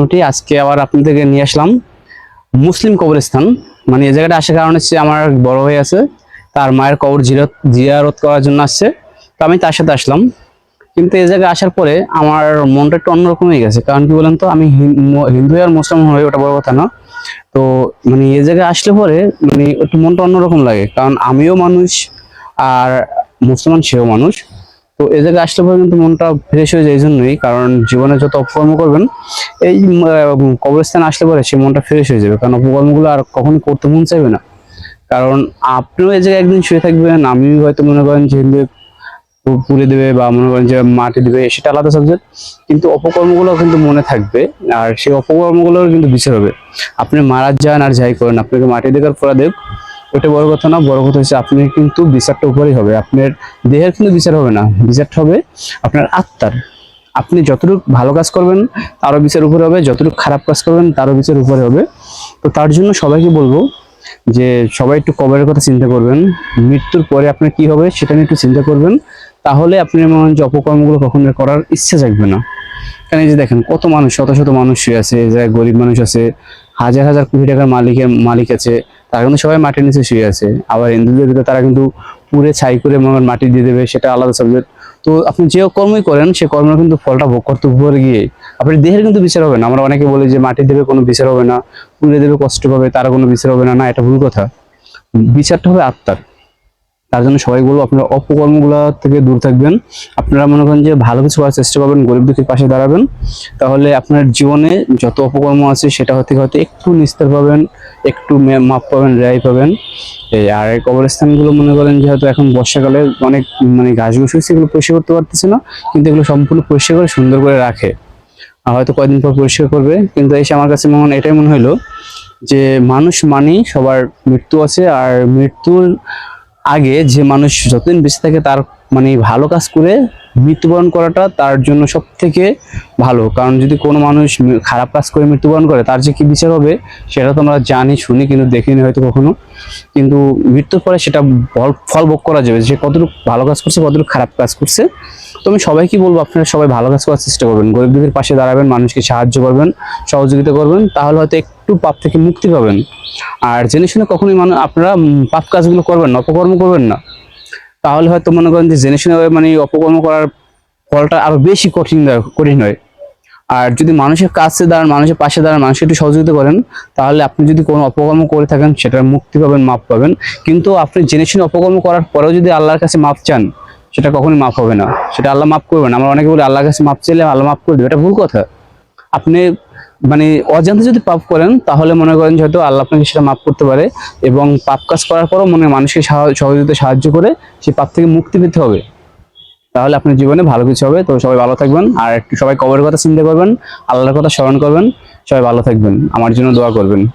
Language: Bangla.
মোটামুটি আজকে আবার আপনাদেরকে নিয়ে আসলাম। মুসলিম কবরস্থান। মানে এই জায়গাটা আসার কারণ হচ্ছে আমার বড় হয়ে আছে, তার মায়ের কবর জিরত জিয়ারত করার জন্য আসছে। তো আমি তার সাথে আসলাম। কিন্তু এই জায়গায় আসার পরে আমার মনটা একটু অন্যরকম হয়ে গেছে। কারণ কি বলেন তো, আমি হিন্দু আর মুসলিম হয়ে ওটা বড় কথা না। তো মানে এই জায়গায় আসলে পরে মানে একটু মনটা অন্যরকম লাগে। কারণ আমিও মানুষ আর মুসলমান সেও মানুষ। তো এই জায়গায় আসলে পরে কিন্তু মনটা ফ্রেশ হয়ে যায় এই জন্যই কারণ জীবনে যত অপকর্ম করবেন, এই কবরস্থান আসলে পরে সেই মনটা ফ্রেশ হয়ে যাবে। কারণ অপকর্মগুলো আর কখনো করতে মন চাইবে না। কারণ আপনিও এই জায়গায় একদিন শুয়ে থাকবেন, আমিও হয়তো মনে করেন যে পুড়ে দেবে বা মনে করেন যে মাটি দেবে, সেটা আলাদা সাবজেক্ট কিন্তু অপকর্মগুলো কিন্তু মনে থাকবে, আর সেই অপকর্মগুলোর কিন্তু বিচার হবে। আপনি মারা যান আর যাই করেন, আপনাকে মাটি দেখার পরা দেব ওটা বড় কথা না, বড় কথা হচ্ছে আপনি কিন্তু বিচারটা উপরেই হবে। আপনার দেহের কিন্তু বিচার হবে না, বিচারটা হবে আপনার আত্মার। আপনি যতটুকু ভালো কাজ করবেন, তারও বিচার উপরে হবে, যতটুকু খারাপ কাজ করবেন, তারও বিচার উপরে হবে। তো তার জন্য সবাইকে বলব যে সবাই একটু কবরের কথা চিন্তা করবেন। মৃত্যুর পরে আপনার কি হবে, সেটা নিয়ে একটু চিন্তা করবেন। তাহলে আপনি মনে যে অপকর্মগুলো কখনো করার ইচ্ছা জাগবে না। কারণ যে দেখেন, কত মানুষ, শত শত মানুষ শুয়ে আছে জায়গায় গরিব মানুষ আছে, হাজার হাজার কোটি টাকার মালিকের মালিক আছে, তারা কিন্তু সবাই মাটির নিচে শুয়ে আছে। আবার হিন্দুদের ভিতরে তারা কিন্তু পুরে ছাই করে মনে করেন মাটি দিয়ে দেবে, সেটা আলাদা সাবজেক্ট তো আপনি যে কর্মই করেন, সে কর্মের কিন্তু ফলটা ভোগ করতে উপরে গিয়ে আপনার দেহের কিন্তু বিচার হবে না। আমরা অনেকে বলি যে মাটি দেবে কোনো বিচার হবে না, পুড়ে দেবে, কষ্ট পাবে, তারা কোনো বিচার হবে না। না, এটা ভুল কথা। বিচারটা হবে আত্মার। তার জন্য সবাই বলব আপনারা অপকর্মগুলো থেকে দূর থাকবেন। আপনারা মনে করেন যে ভালো কিছু করার চেষ্টা করবেন, গরিব দুঃখের পাশে দাঁড়াবেন। তাহলে আপনার জীবনে যত অপকর্ম আছে সেটা হতে হয়তো একটু নিস্তার পাবেন, একটু মাপ পাবেন, রেহাই পাবেন। এই আর এই কবরস্থানগুলো মনে করেন যে হয়তো এখন বর্ষাকালে অনেক মানে ঘাস ঘুষ এগুলো পরিষ্কার করতে পারতেছে না, কিন্তু এগুলো সম্পূর্ণ পরিষ্কার করে সুন্দর করে রাখে। হয়তো কয়দিন পর পরিষ্কার করবে, কিন্তু এসে আমার কাছে মনে এটাই মনে হলো যে মানুষ মানেই সবার মৃত্যু আছে, আর মৃত্যুর আগে যে মানুষ যতদিন বেঁচে থাকে তার মানে ভালো কাজ করে মৃত্যুবরণ করাটা তার জন্য সব থেকে ভালো। কারণ যদি কোনো মানুষ খারাপ কাজ করে মৃত্যুবরণ করে, তার যে কি বিচার হবে সেটা তো আমরা জানি, শুনি কিন্তু দেখিনি হয়তো কখনো। কিন্তু মৃত্যুর পরে সেটা ফল ভোগ করা যাবে। যে কতটুকু ভালো কাজ করছে, কতটুকু খারাপ কাজ করছে। তো আমি সবাইকে বলব, আপনারা সবাই ভালো কাজ করার চেষ্টা করবেন। গরিব দুঃখীর পাশে দাঁড়াবেন, মানুষকে সাহায্য করবেন, সহযোগিতা করবেন, তাহলে হয়তো একটু পাপ থেকে মুক্তি পাবেন। আর জেনে শুনে কখনোই মানে আপনারা পাপ কাজগুলো করবেন অপকর্ম করবেন না। তাহলে হয়তো মনে করেন যে জেনে শুনে মানে অপকর্ম করার ফলটা আরও বেশি কঠিন কঠিন হয়। আর যদি মানুষের কাছে দাঁড়ান, মানুষের পাশে দাঁড়ান, মানুষকে একটু সহযোগিতা করেন, তাহলে আপনি যদি কোনো অপকর্ম করে থাকেন, সেটার মুক্তি পাবেন মাপ পাবেন। কিন্তু আপনি জেনে শুনে অপকর্ম করার পরেও যদি আল্লাহর কাছে মাপ চান, সেটা কখনোই মাপ হবে না। সেটা আল্লাহ মাফ করবে না আমরা অনেকে বলি, আল্লাহর কাছে মাপ চাইলে আল্লাহ মাফ করে দেবে। এটা ভুল কথা। আপনি মানে অজান্তে যদি পাপ করেন, তাহলে মনে করেন হয়তো আল্লাহ আপনাকে সেটা মাফ করতে পারে এবং পাপ কাজ করার পরও মনে মানুষকে সাহা- সহযোগিতা সাহায্য করে সেই পাপ থেকে মুক্তি পেতে হবে। তাহলে আপনার জীবনে ভালো কিছু হবে। তো সবাই ভালো থাকবেন। আর একটু সবাই কবরের কথা চিন্তা করবেন, আল্লাহর কথা স্মরণ করবেন। সবাই ভালো থাকবেন। আমার জন্য দোয়া করবেন।